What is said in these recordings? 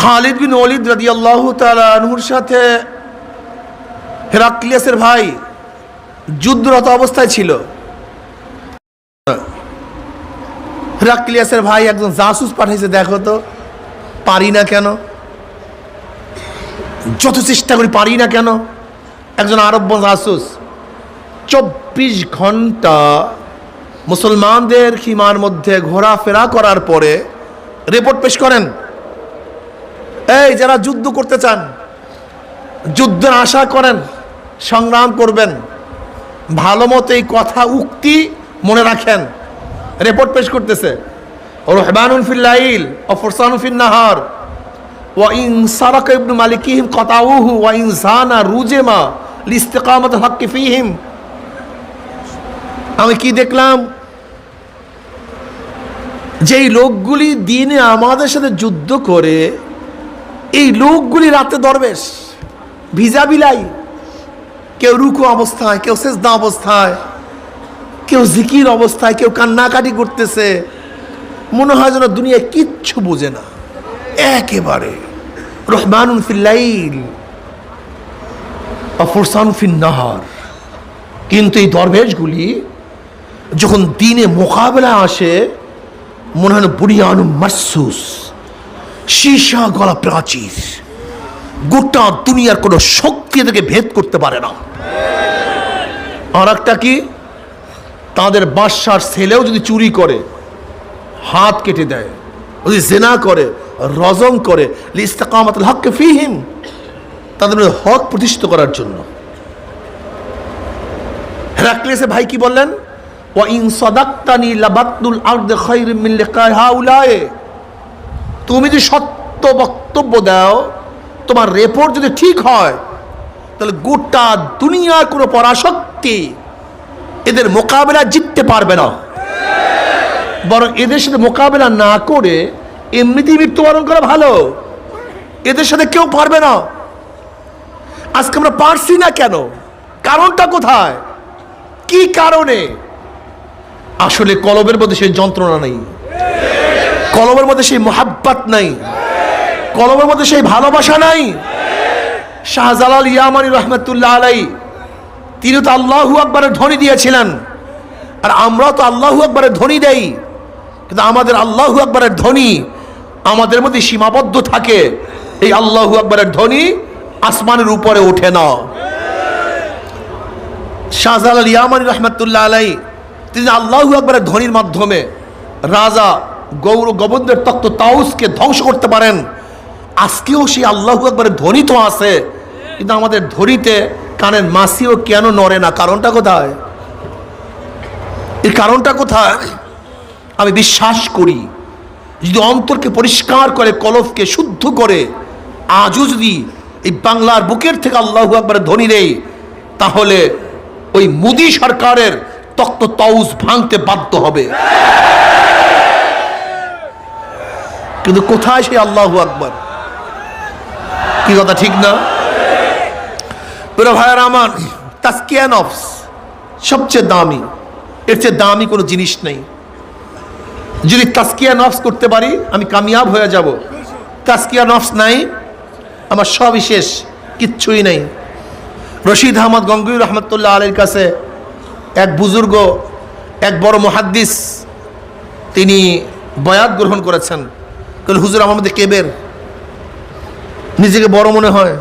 খালিদ বিন অলিদ রাদি আল্লাহ তালুর সাথে হেরাক্লিয়াসের ভাই যুদ্ধরত অবস্থায় ছিল। হেরাক্লিয়াসের ভাই একজন জাসুস পাঠাইছে দেখো তো, পারি না কেন? যত চেষ্টা করি পারি না কেন? একজন আরব্য জাসুস, চব্বিশ ঘণ্টা মুসলমানদের সীমার মধ্যে ঘোরাফেরা করার পরে রিপোর্ট পেশ করেন। এই, যারা যুদ্ধ করতে চান, যুদ্ধের আশা করেন, সংগ্রাম করবেন, ভালো মতো এই কথা উক্তি মনে রাখেন। রিপোর্ট পেশ করতেছে, রহবানুন ফিল্লাইল ও ফরসানুন ফিন নাহার, ওয়া ইন সারাকা ইবনু মালিকিহিম কাতাউহু, ওয়া ইন জানা রুজেমা লিস্তিকামাত হাক্কি ফিহিম। আমি কি দেখলাম? যেই লোকগুলি দিনে আমাদের সাথে যুদ্ধ করে এই লোকগুলি রাতে দরবেশ, ভিজা বিলাই, কেউ রুকু অবস্থায়, কেউ সেজদা অবস্থায়, কেউ জিকির অবস্থায়, কেউ কান্নাকাটি করতেছে। মনে হয় যেন দুনিয়া কিচ্ছু বোঝে না। একেবারে রহমানুন ফিল্লাইল কিন্তু এই দরবেশগুলি যখন দিনে মোকাবেলা আসে, মনে হয় বুড়িয়ানু মাসুস সীসা গলা প্রাচীর। গোটা দুনিয়ার কোনো শক্তি এদেরকে ভেদ করতে পারে না। আর একটা কি? তাদের বাসার ছেলেও যদি চুরি করে, হাত কেটে দেয়, যদি জেনা করে, রজম করে লিস্তাকামাত হককে ফিহিম, তাদের হক প্রতিষ্ঠিত করার জন্য। হেরাক্লেসে ভাই কি বললেন? ওয়া ইন সাদাক্তানি লাবাতুল আরদ খায়রুম মিন লিকাই হাউলায়ে। তুমি যদি সত্য বক্তব্য দাও, তোমার রেপোর্ট যদি ঠিক হয়, তাহলে গোটা দুনিয়ার কোনো পরাশক্তি এদের মোকাবেলা জিততে পারবে না। বরং এদের সাথে মোকাবেলা না করে এমনিতেই মৃত্যুবরণ করা ভালো। এদের সাথে কেউ পারবে না। আজকে আমরা পারছি না কেন? কারণটা কোথায়? কি কারণে? আসলে কলবের মধ্যে সেই যন্ত্রণা নেই। কলমের মধ্যে সেই মোহাব্বাত নাই। কলমের মধ্যে সেই ভালোবাসা নাই। শাহজালাল ইয়ামানি রহমতুল্লাহ আলাই তিনি তো আল্লাহু আকবরের ধ্বনি দিয়েছিলেন। আর আমরাও তো আল্লাহু আকবরের ধ্বনি দেই। কিন্তু আমাদের আল্লাহু আকবরের ধ্বনি আমাদের মধ্যে সীমাবদ্ধ থাকে। এই আল্লাহু আকবরের ধ্বনি আসমানের উপরে ওঠে না। শাহজালাল ইয়ামানি রহমতুল্লাহ আলাই তিনি আল্লাহু আকবরের ধ্বনির মাধ্যমে রাজা গৌর গোবন্দের তক্ত তাউসকে ধ্বংস করতে পারেন। আজকেও সেই আল্লাহু আকবরের ধ্বনি তো আছে। কিন্তু আমাদের ধ্বনিতে কানের মাসিও কেন নড়ে না? কারণটা কোথায়? এর কারণটা কোথায়? আমি বিশ্বাস করি, যদি অন্তরকে পরিষ্কার করে কলফকে শুদ্ধ করে, আজও যদি এই বাংলার বুকের থেকে আল্লাহ একবারে ধ্বনি নেই তাহলে ওই মোদি সরকারের তক্ত তাউস ভাঙতে বাধ্য হবে। কিন্তু কোথায় সেই আল্লাহু আকবর? কি কথা, ঠিক না? প্রিয় আমার তাস্কিয়া সবচেয়ে দামি, এর চেয়ে দামি কোনো জিনিস নেই। যদি তাস্কিয়া নফস করতে পারি, আমি কামিয়াব হয়ে যাব। তাস্কিয়া নফস নাই, আমার সবই শেষ, কিচ্ছুই নেই। রশিদ আহমদ গঙ্গুই রহমতুল্লাহ আলীর কাছে এক বুজুর্গ, এক বড় মহাদ্দিস, তিনি বয়াত গ্রহণ করেছেন। কলে হুজুর, আমার মধ্যে কেবের নিজেকে বড় মনে হয়।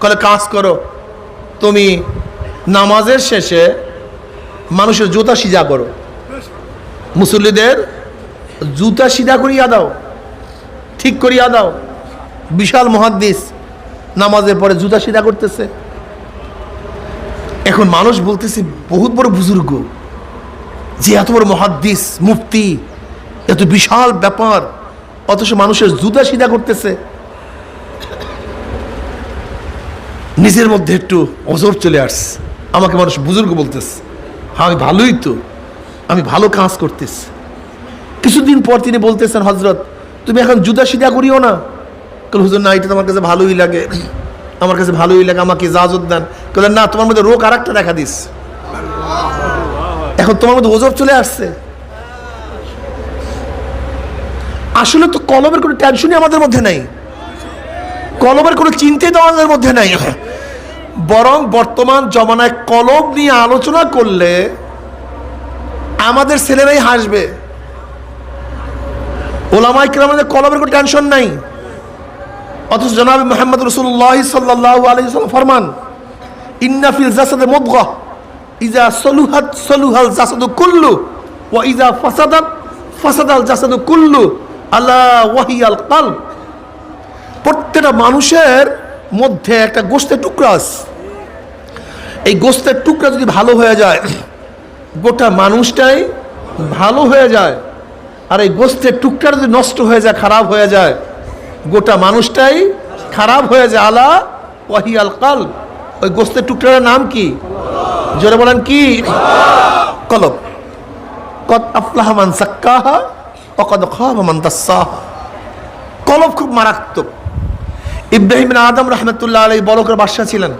কলে কাজ করো। তুমি নামাজের শেষে মানুষের জুতা সিজা করো। মুসল্লিদের জুতা সিধা করিয়া দাও। ঠিক করিয়া দাও। বিশাল মহাদ্দিস নামাজের পরে জুতা সিধা করতেছে। এখন মানুষ বলতেছে, বহুত বড় বুজুর্গ। যে এত বড় মহাদ্দিস, মুফতি, এত বিশাল ব্যাপার। অথচ মানুষের জুতা সিদা করতেছে। নিজের মধ্যে একটু অজর চলে আসছে। আমাকে মানুষ বুজুর্গ বলতেছে হ্যাঁ আমি ভালোই তো, আমি ভালো কাজ করতেছি। কিছুদিন পর তিনি বলতেছেন হজরত তুমি এখন জুতা সিদা করিও না? কাল হুজুর, না, এটা তোমার কাছে ভালোই লাগে। আমার কাছে ভালোই লাগে, আমাকে ইজাজত দেন। বললেন না, তোমার মধ্যে রোগ আর দেখা দিস এখন তোমার মধ্যে ওজর চলে আসছে। আসলে তো কলমের কোনো টেনশনই আমাদের মধ্যে নেই। কলমের কোনো চিন্তাই তো আমাদের মধ্যে নাই। বরং বর্তমান জমানায় কলম নিয়ে আলোচনা করলে আমাদের ছেলেরাই হাসবে। ওলামাই কিরামের কলমের কোনো টেনশন নাই। অথচ জনাব মোহাম্মদ রসুল্লাহ সাল্লাহ আলী ফরমান ইন্নাফিল জাসাদে মুদগা, ইজা সলুহাত সলুহাল জাসাদু কুল্লু, ওয়া ইজা ফাসাদাত ফাসাদাল জাসাদু কুল্লু। আল্লাহ ওয়াহিয়াল কাল প্রত্যেকটা মানুষের মধ্যে একটা গোস্তের টুকরা আছে। এই গোস্তের টুকরা যদি ভালো হয়ে যায়, গোটা মানুষটাই ভালো হয়ে যায়। আর এই গোস্তের টুকরা যদি নষ্ট হয়ে যায়, খারাপ হয়ে যায়, গোটা মানুষটাই খারাপ হয়ে যায়। আলা ওয়াহিয়াল কাল ওই গোস্তের টুকরার নাম কি? জোরে বলেন কি? কলব। কত আফলাহ মান সাক্কাহা কলব খুব মারাত্মক। ইব্রাহিম আদম রহমতুল্লাহ আলাই বলকের বাদশা ছিলেন।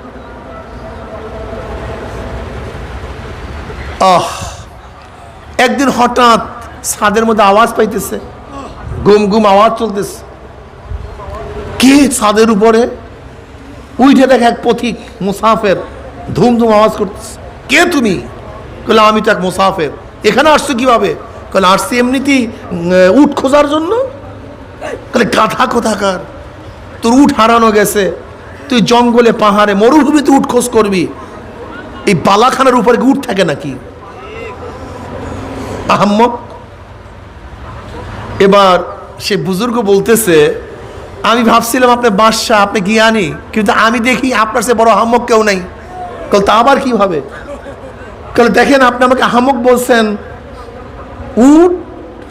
আহ, একদিন হঠাৎ ছাদের মধ্যে আওয়াজ পাইতেছে। গুম গুম আওয়াজ চলতেছে। কে ছাদের উপরে? উইঠে দেখে এক পথিক মুসাফের ধুম ধুম আওয়াজ করতেছে। কে তুমি? বলে আমি তো এক মুসাফের। এখানে আসছো কীভাবে? বলে আসছি এমনিতেই উট খোঁজার জন্য? তাহলে গাধা কোথাকার? তোর উঠ হারানো গেছে। তুই জঙ্গলে, পাহাড়ে, মরুভূমিতে উঠ খোঁজ করবি। এই বালাখানার উপরে উঠ থাকে নাকি? আহম্মক। এবার সে বুজুর্গ বলতেছে, আমি ভাবছিলাম আপনি বাদশাহ, আপনি জ্ঞানী, কিন্তু আমি দেখি আপনার সে বড় আহম্মক কেউ নাই। কল তা আবার কীভাবে? কারণ দেখেন, আপনি আমাকে আহম্মক বলছেন উট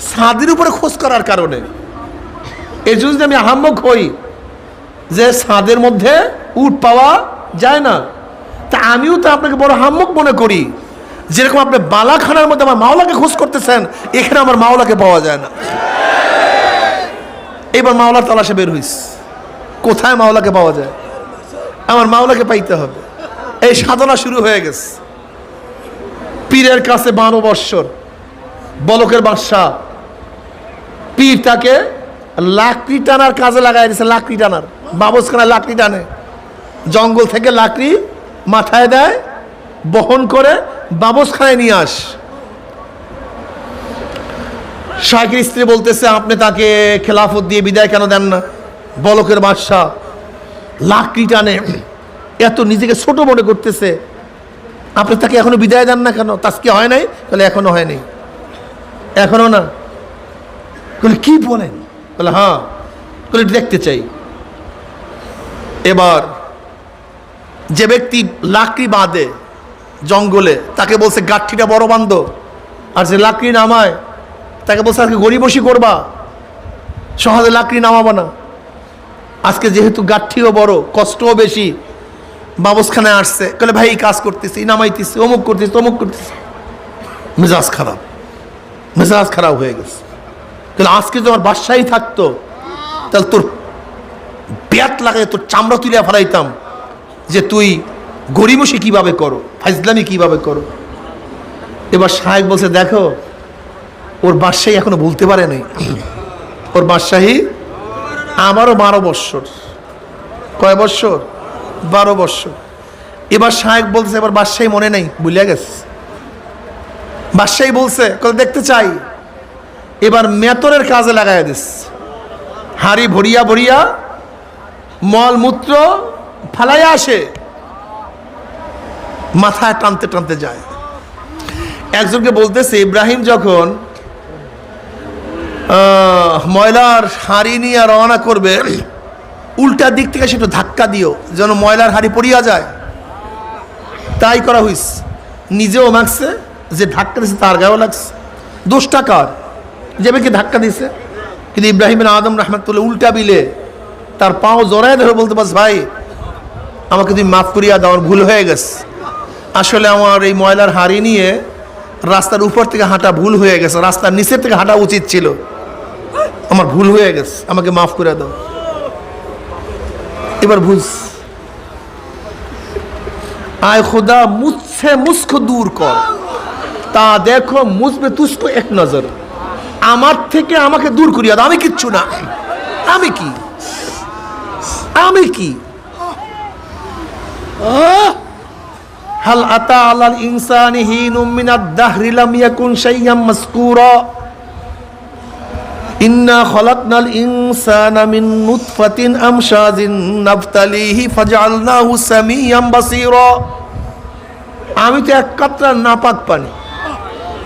ছাদের উপরে খোঁজ করার কারণে। এই জন্য আমি আহাম্মক হই যে ছাদের মধ্যে উট পাওয়া যায় না, তা আমিও তো আপনাকে বড় হাম্মক মনে করি। যেরকম আপনি বালাখানার মধ্যে আমার মাওলাকে খোঁজ করতেছেন, এখানে আমার মাওলাকে পাওয়া যায় না। এবার মাওলার তালাশে বের হইস। কোথায় মাওলাকে পাওয়া যায়? আমার মাওলাকে পাইতে হবে। এই সাধনা শুরু হয়ে গেছে। পীরের কাছে বারো বৎসর বলকের বাদশাহ। পীর তাকে লাকড়ি টানার কাজে লাগাই দিয়েছে লাকড়ি টানার। বাবসখানায় লাকড়ি টানে। জঙ্গল থেকে লাকড়ি মাথায় দেয়, বহন করে বাবসখানায় নিয়ে আস। শাহের স্ত্রী বলতেছে, আপনি তাকে খেলাফত দিয়ে বিদায় কেন দেন না? বলকের বাদশাহ লাকড়ি টানে। এত নিজেকে ছোট মনে করতেছে। আপনি তাকে এখনও বিদায় দেন না কেন? তাস্কি হয় নাই? তাহলে এখনও হয়নি এখনও না? বলে কি বলেন? বলে হ্যাঁ। বলে দেখতে চাই। এবার যে ব্যক্তি লাকড়ি বাঁধে জঙ্গলে তাকে বলছে গাঠিটা বড় বান্ধ আর যে লাকড়ি নামায় তাকে বলছে আজকে গরিবসি করবা। সহজে লাকড়ি নামাবা না। আজকে যেহেতু গাঠিও বড় কষ্টও বেশি বাবসখানায় আসছে। বলে ভাই কাজ করতেছি নামাইতেছি অমুক করতেছি তমুক করতেছি। মেজাজ খারাপ। মেজাজ খারাপ হয়ে গেছে। তাহলে আজকে আমার বাসায় থাকতো, তাহলে তোর ব্যাত লাগাই তোর চামড়া তুলিয়া ফেলাইতাম যে তুই গরিমসি কীভাবে করো ফাইজলামি কীভাবে করো। এবার সাহেব বলছে, দেখো, ওর বাদশাহী এখনও বলতে পারে নাই। ওর বাদশাহী আমারও বারো বৎসর। কয় বৎসর? বারো বৎসর। এবার সাহেব বলছে, এবার বাদশাহী মনে নেই ভুলিয়া গেছে। বাদশাহী বলছে দেখতে চাই? এবার মেতরের কাজে লাগাই দিস। হাড়ি ভরিয়া ভরিয়া মল মূত্র ফালাইয়া আসে। মাথায় টানতে টানতে যায়। একজনকে বলতেছে, ইব্রাহিম যখন ময়লার হাড়ি নিয়ে রওনা করবে, উল্টা দিক থেকে সেটা ধাক্কা দিও, যেন ময়লার হাড়ি পড়িয়া যায়। তাই করা হইস। নিজেও মাগছে যে ধাক্কা দিছে তার গায়েও লাগছে। দোষটা কার? যে ব্যক্তি ধাক্কা দিছে কিন্তু ইব্রাহিম আদম রহমতুল্লাহ উল্টা বিলে তার পাও জড়ায় ধরে বলতে পারছ, ভাই, আমাকে তুমি মাফ করিয়া দাও ভুল হয়ে গেছে। আসলে আমার এই ময়লার হাড়ি নিয়ে রাস্তার উপর থেকে হাঁটা ভুল হয়ে গেছে। রাস্তার নিচের থেকে হাঁটা উচিত ছিল। আমার ভুল হয়ে গেছে। আমাকে মাফ করে দাও। এবার বুঝ। আয় খোদা মুझसे মুস্কো দূর কর। তা দেখো মুঝবে তুস্কো এক নজর। আমার থেকে আমাকে দূর করিয়া দাও। আমি কিচ্ছু না। আমি কি? আমি কি? হাল আতা আলাল ইনসানি হিনুম মিনাদ দাহরি লাম ইয়াকুন শাইয়াম মাসকুরা। ইন্না খলাকনাল ইনসানা মিন নুতফাতিন আমশাজিন নাফতালিহি ফাজআলনাহু সামিয়াম বাসীরা। আমি তো এক কাতরা নাপাক পানি।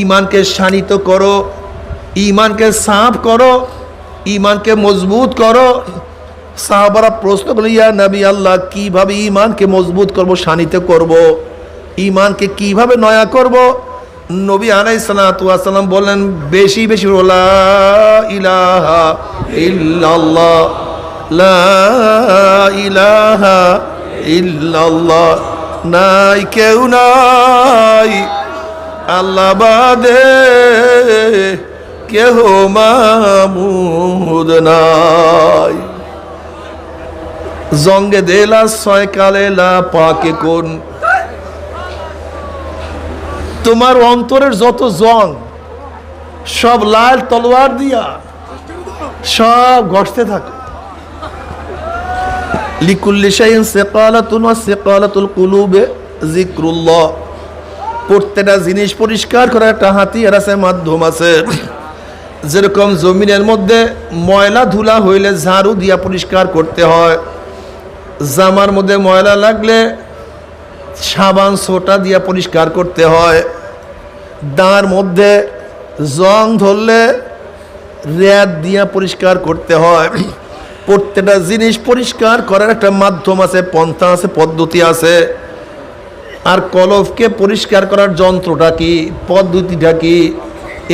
ঈমানকে শানিত করো ইমানকে সাফ করো ইমানকে মজবুত করো। সাহাবারা প্রশ্ন করল ইয়া নবী আল্লাহ, কীভাবে ইমানকে মজবুত করব, শানিত করব? ইমানকে কীভাবে নয়া করব? নবী আলাই সালাম বললেন, বেশি বেশি লা ইলাহা ইল্লাল্লাহ, লা ইলাহা ইল্লাল্লাহ, নাই কেউ নাই। আল্লাহ বাদে কেহ মামুদ নাই। জঙ্গে দেলা ছয় কালেলা পাকে কোন। তোমার অন্তরের যত জং, সব লাল তলোয়ার দিয়া সব ঘটতে থাকে। লিকুল্লি শাইন সেকালাতুন ওয়া সেকালাতুল কুলুবে জিক্রুল্লাহ প্রত্যেকটা জিনিস পরিষ্কার করার একটা হাতিয়ার আছে, মাধ্যম আছে। যেরকম জমিনের মধ্যে ময়লা ধুলা হইলে ঝাড়ু দিয়া পরিষ্কার করতে হয়। জামার মধ্যে ময়লা লাগলে সাবান, সোটা দিয়া পরিষ্কার করতে হয়। দাঁড় মধ্যে জং ধরলে র্যাদ দিয়া পরিষ্কার করতে হয়। প্রত্যেকটা জিনিস পরিষ্কার করার একটা মাধ্যম আছে, পন্থা আছে, পদ্ধতি আছে। আর কলফকে পরিষ্কার করার যন্ত্রটা কি, পদ্ধতিটা কি?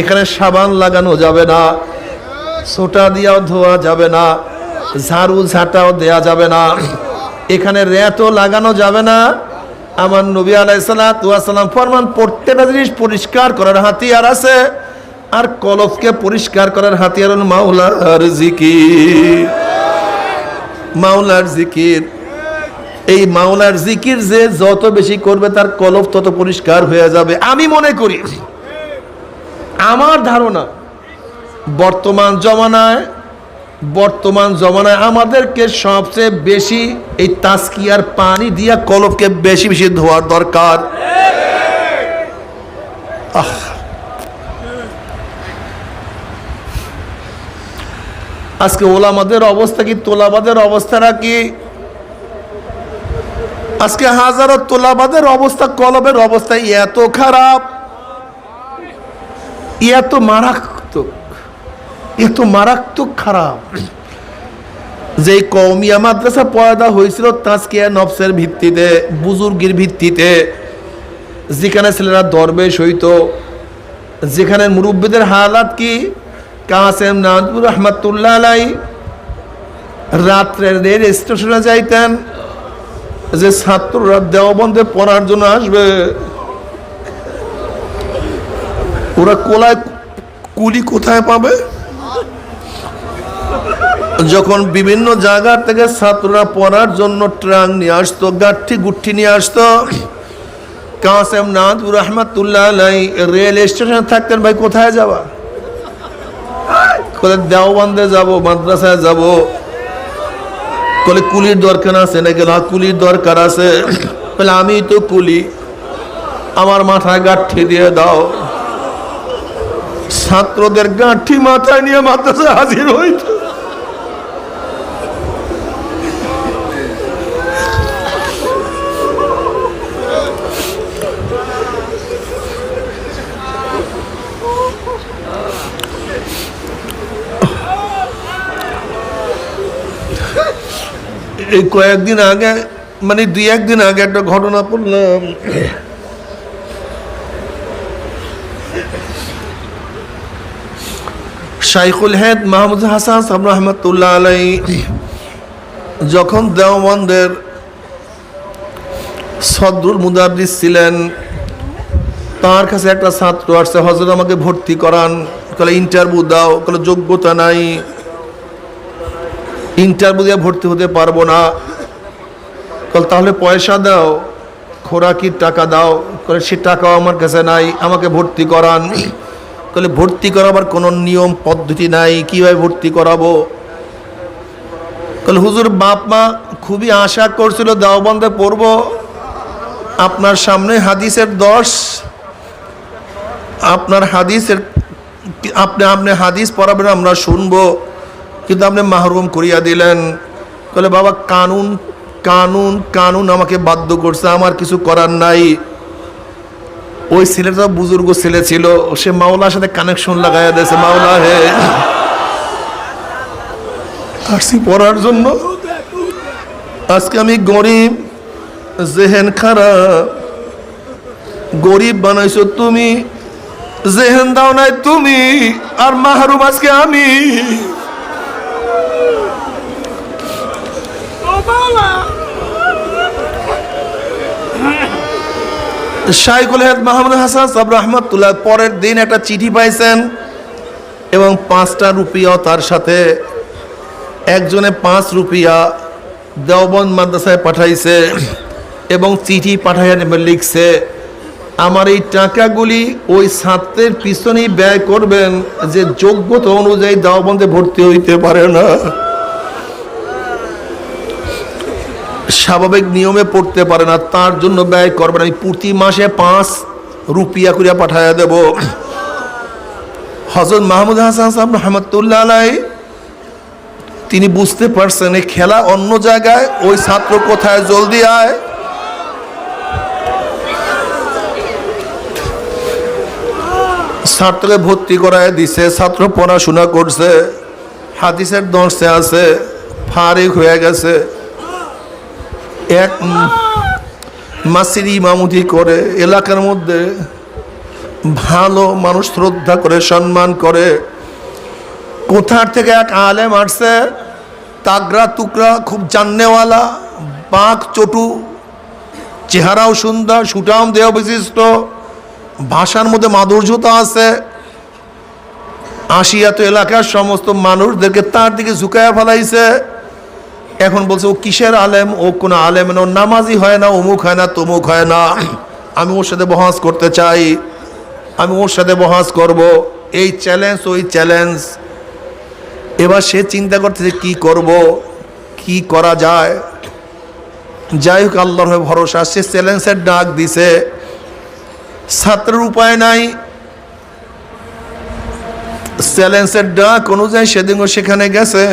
এখানে সাবান লাগানো যাবে না, সোটা দিয়াও ধোয়া যাবে না, ঝাড়ু ঝাঁটাও দেয়া যাবে না। এখানে র্যাতও লাগানো যাবে না। আমার নবী আলাইসালাম ফরমান, প্রত্যেকটা জিনিস পরিষ্কার করার হাতিয়ার আছে। আর কলফকে পরিষ্কার করার হাতিয়ার মাওলার জিকির। মাওলার জিকির। এই মাওলার জিকির যে যত বেশি করবে তার কলব তত পরিষ্কার হয়ে যাবে। আমি মনে করি, আমার ধারণা, বর্তমান জমানায় বর্তমান জমানায় আমাদেরকে সবচেয়ে বেশি এই তাস্কিয়ার পানি দিয়া কলবকে বেশি বেশি ধোয়ার দরকার। আহ। আজকে ওলামাদের অবস্থা কি, তোলাবাদের অবস্থাটা কি আজকে হাজারো তোলাবাদের অবস্থা, কলবের অবস্থা এত খারাপ। এত মারাত্মক এত মারাত্মক খারাপ। যে কৌমিয়া মাদ্রাসা পয়দা হয়েছিল তাজকিয়া নফসের ভিত্তিতে, বুজুর্গির ভিত্তিতে, যেখানে ছেলেরা দরবেশ হইতো, যেখানে মুরব্বীদের হালাত কি? কাসেম নাজবুর রহমতুল্লাহ আলাই রাত্রের রেল স্টেশনে যাইতেন যে ছাত্ররা দেওবন্দে পড়ার জন্য আসবে, ওরা কোলায় কুলি কোথায় পাবে? যখন বিভিন্ন জায়গা থেকে ছাত্ররা পড়ার জন্য ট্রাং নিয়ে আসতো, গাঠি গুঠি নিয়ে আসতো, কাসেম নাদুর রহমতুল্লাহ আলাই রেল স্টেশনে থাকতেন, ভাই, কোথায় যাবা? কোথায় দেওবন্দে যাব, মাদ্রাসায় যাব? বলে কুলির দরকার আছে? না কুলির দরকার আছে? বলে, আমি তো কুলি। আমার মাথায় গাঠি দিয়ে দাও। ছাত্রদের গাঁঠি মাথায় নিয়ে মাদ্রাসায় হাজির হইত এই কয়েকদিন আগে মানে দুই একদিন আগে একটা ঘটনা পড়লাম শাইখুল হেদ মাহমুদ হাসান সাহেব রহমতুল্লাহ আলাই যখন দেওবন্দের সদরুল মুদারিস ছিলেন, তার কাছে একটা ছাত্র আসছে হজরত আমাকে ভর্তি করান। কলে ইন্টারভিউ দাও, কলে যোগ্যতা নাই। ইন্টারভিউ দিয়ে ভর্তি হতে পারব না। কল, তাহলে পয়সা দাও, খোরাকির টাকা দাও। কলে, সে টাকাও আমার কাছে নাই, আমাকে ভর্তি করান। কলে, ভর্তি করাবার কোনো নিয়ম, পদ্ধতি নাই, কীভাবে ভর্তি করাবো? কলে, হুজুর বাপ মা খুবই আশা করছিল, দেওবন্দে পড়ব। আপনার সামনে হাদিসের দশ। আপনার হাদিসের, আপনি আপনি হাদিস পড়াবেন, আমরা শুনব। কিন্তু আপনি মাহরুম করিয়া দিলেন। বলে বাবা, কানুন কানুন কানুন আমাকে বাধ্য করছে, আমার কিছু করার নাই। ওই ছেলেটা বুজুর্গ ছেলে ছিল, সে মাওলার সাথে কানেকশন লাগাইয়া দিয়েছে, মাওলা হে আসছি পড়ার জন্য। আজকে আমি গরিব, জেহেন খারাপ। গরিব বানাইছো তুমি, জেহেন দাও নাই তুমি, আর মাহরুম আজকে আমি। শাইকুল হেদ মাহমুদ হাসান সাব রহমতুল্লাহ, পরের দিন একটা চিঠি পাইছেন এবং পাঁচটা রুপিয়াও তার সাথে একজনে পাঁচ রুপিয়া দেওবন্দ মাদ্রাসায় পাঠাইছে এবং চিঠি পাঠাইয়া লিখছে, আমার এই টাকাগুলি ওই ছাত্রের পিছনেই ব্যয় করবেন, যে যোগ্যতা অনুযায়ী দেওবন্দে ভর্তি হইতে পারে না। স্বাভাবিক নিয়মে পড়তে পারে না, তার জন্য ব্যয় করবেন আমি প্রতি মাসে পাঁচ রুপিয়া করিয়া পাঠাইয়া দেব। হজরত মাহমুদ হাসান সাহেব রহমতুল্লাহ আলাই, তিনি বুঝতে পারছেন, এই খেলা অন্য জায়গায় ওই ছাত্র কোথায় জলদি আয়। ছাত্রকে ভর্তি করায় দিছে, ছাত্র পড়াশোনা করছে, হাদিসের দর্শে আছে, ফারিক হয়ে গেছে। এক মাসির ইমামতি করে, এলাকার মধ্যে ভালো মানুষ শ্রদ্ধা করে, সম্মান করে। কোথার থেকে এক আলেম আসছে? তাগরা টুকরা খুব জান্নেওয়ালা, বাঁক চটু, চেহারাও সুন্দর, সুটাম দেহ বিশিষ্ট, ভাষার মধ্যে মাধুর্যতা আছে। আসিয়াত এলাকার সমস্ত মানুষদেরকে তার দিকে ঝুঁকায়া ফেলাইছে। এখন বলছে, ও কিসের আলেম? ও কোনো আলেম না নামাজি হয় না, অমুক হয় না, তমুক হয় না। আমি ওর সাথে বহাস করতে চাই, আমি ওর সাথে বহাস করব। এই চ্যালেঞ্জ ওই চ্যালেঞ্জ এবার সে চিন্তা করতেছে, কি করব? কি করা যায়? যাই হোক, আল্লাহর ভরসা, সে চ্যালেঞ্জের ডাক দিছে। ছাত্রের উপায় নাই। চ্যালেঞ্জের ডাক অনুযায়ী সেদিনও সেখানে গেছে।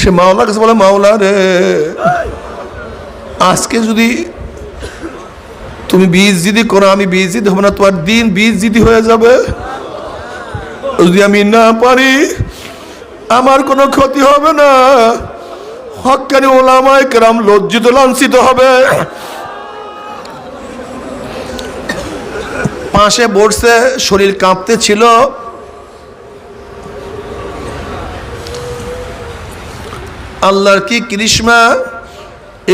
সে মাওলার কাছে বলে, মাওলা রে। আজকে যদি তুমি বীজ জিদি করো, আমি বীজ জিদি হবে না, তোমার দিন বীজ জিদি হয়ে যাবে। যদি আমি না পারি, আমার কোনো ক্ষতি হবে না। হকানি ওলামায় কেরাম লজ্জিত, লাঞ্ছিত হবে। পাশে বসছে শরীর কাঁপতে ছিল আল্লাহর কি কৃষ্মা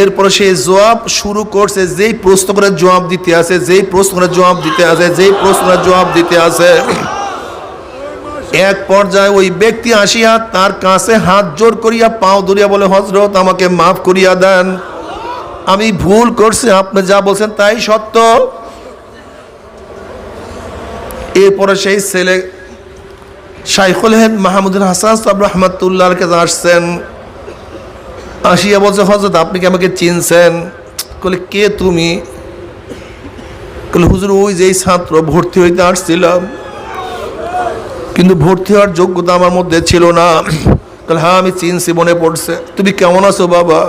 এরপরে সে জবাব শুরু করছে, যেই প্রশ্ন করে জবাব দিতে আছে, যেই প্রশ্ন করে জবাব দিতে আছে, যেই প্রশ্ন করে জবাব দিতে আছে। এক পর্যায়ে ওই ব্যক্তি আসিয়া তার কাছে হাত জোর করিয়া পাও ধরিয়া বলে হজরত আমাকে মাফ করিয়া দেন। আমি ভুল করছি, আপনি যা বলছেন তাই সত্য। এরপরে সেই ছেলে শাইখুল হেদ মাহমুদুল হাসান সাহেব রহমতুল্লাহর আসছেন। আসিয়া বলছে হজরত আপনি কি আমাকে চিনছেন? বলে কে তুমি? বলে হুজুর, ওই যেই ছাত্র, ভর্তি হইতে আসছিলাম। কিন্তু ভর্তি হওয়ার যোগ্যতা আমার মধ্যে ছিল না। বলে হ্যাঁ আমি চিনছি, মনে পড়ছে। তুমি কেমন আছো, বাবা?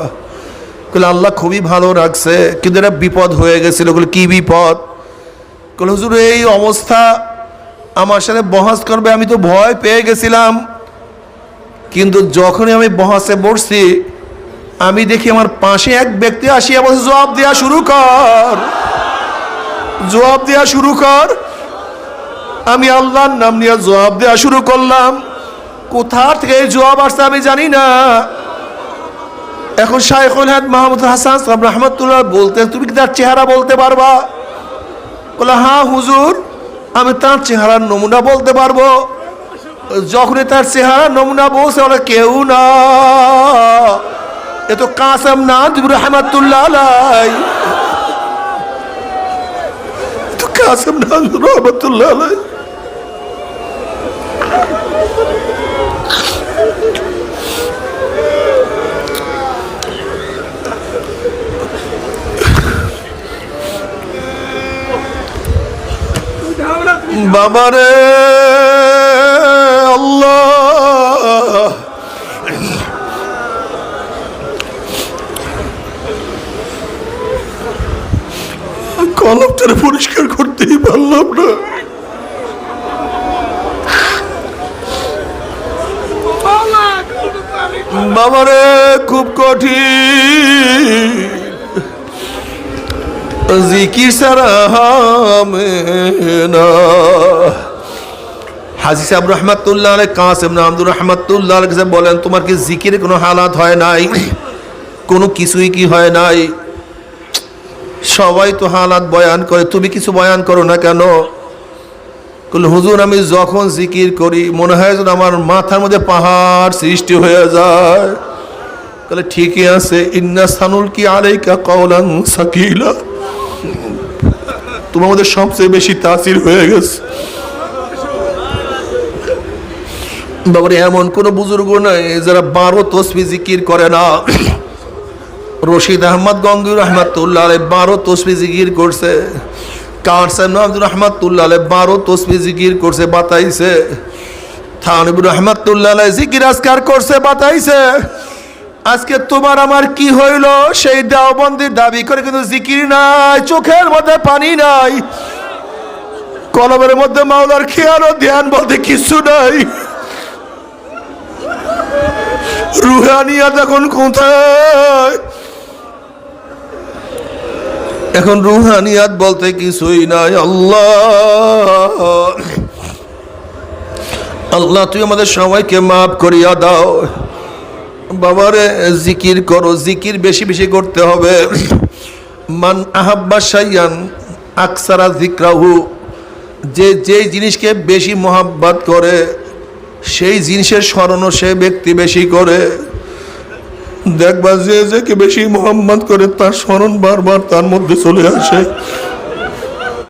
বলে আল্লাহ খুবই ভালো রাখছে, কিন্তু এটা বিপদ হয়ে গেছিল। বলে কী বিপদ? বলে হুজুর, এই অবস্থা আমার সাথে বহাস করবে, আমি তো ভয় পেয়ে গেছিলাম। কিন্তু যখনই আমি বহাসে বসছি আমি দেখি আমার পাশে এক ব্যক্তি আসিয়া বলছে, জবাব দেওয়া শুরু কর। জবাব দেওয়া শুরু কর। আমি আল্লাহর নাম নিয়ে জবাব দেওয়া শুরু করলাম। কোথা থেকে জবাব আসছে আমি জানি না। এখন শাইখুল হাদ মাহমুদ হাসান সাহেব রহমতুল্লাহ বলতে, তুমি কি তার চেহারা বলতে পারবা? বলে হ্যাঁ হুজুর, আমি তার চেহারার নমুনা বলতে পারব। যখনই তার চেহারা নমুনা বলছে, বলে, কেউ না। এ তো কাসম না তুমি রহমতুল্লাহ আলাই এ তো কাসম না রহমতুল্লাহ আলাই বাবারে আল্লাহ কলমটারে পরিষ্কার করতেই পারলাম না। বাবারে খুব কঠিন। জিকির সারা না। আলাই বলেন, তোমার কি জিকিরে কোনো হালাত হয় নাই? কোনো কিছুই কি হয় নাই? সবাই তো হালাত বয়ান করে, তুমি কিছু বয়ান করো না কেন? হুজুর, আমি যখন জিকির করি, মনে হয় যেন আমার মাথার মধ্যে পাহাড় সৃষ্টি হয়ে যায়। তাহলে ঠিকই আছে, ইন্না সানুল কি আলাইকা কওলান সাকিলা। তোমার মধ্যে সবচেয়ে বেশি তাসির হয়ে গেছে। বাবারে, এমন কোন বুজুর্গ নাই যারা বারো তসবি জিকির করে না। রশিদ আহমদ গঙ্গুর রহমাতুল্লাহ বারো তসবি জিকির করছে। কারসেন আব্দুর বারো তসবি জিকির করছে, বাতাইছে। করছে, বাতাইছে। আজকে তোমার আমার কি সেই দাবি করে কিন্তু জিকির নাই, চোখের মধ্যে পানি নাই। কলমের মধ্যে মাওলার খেয়াল ও ধ্যান বলতে কিছু নাই। রুহানিয়া তখন কোথায়? এখন রুহানিয়াত বলতে কিছুই নাই, আল্লাহ। আল্লাহ, তুই আমাদের সবাইকে মাফ করিয়া দাও। বাবারে, জিকির করো, জিকির বেশি বেশি করতে হবে। মান আহাব্বা সাইয়ান আকসারা জিক্রাহু যে যে জিনিসকে বেশি মোহাব্বত করে, সেই জিনিসের স্মরণও সে ব্যক্তি বেশি করে। দেখবা যে যে কে বেশি মোহাম্মদ করে তার স্মরণ বারবার তার মধ্যে চলে আসে।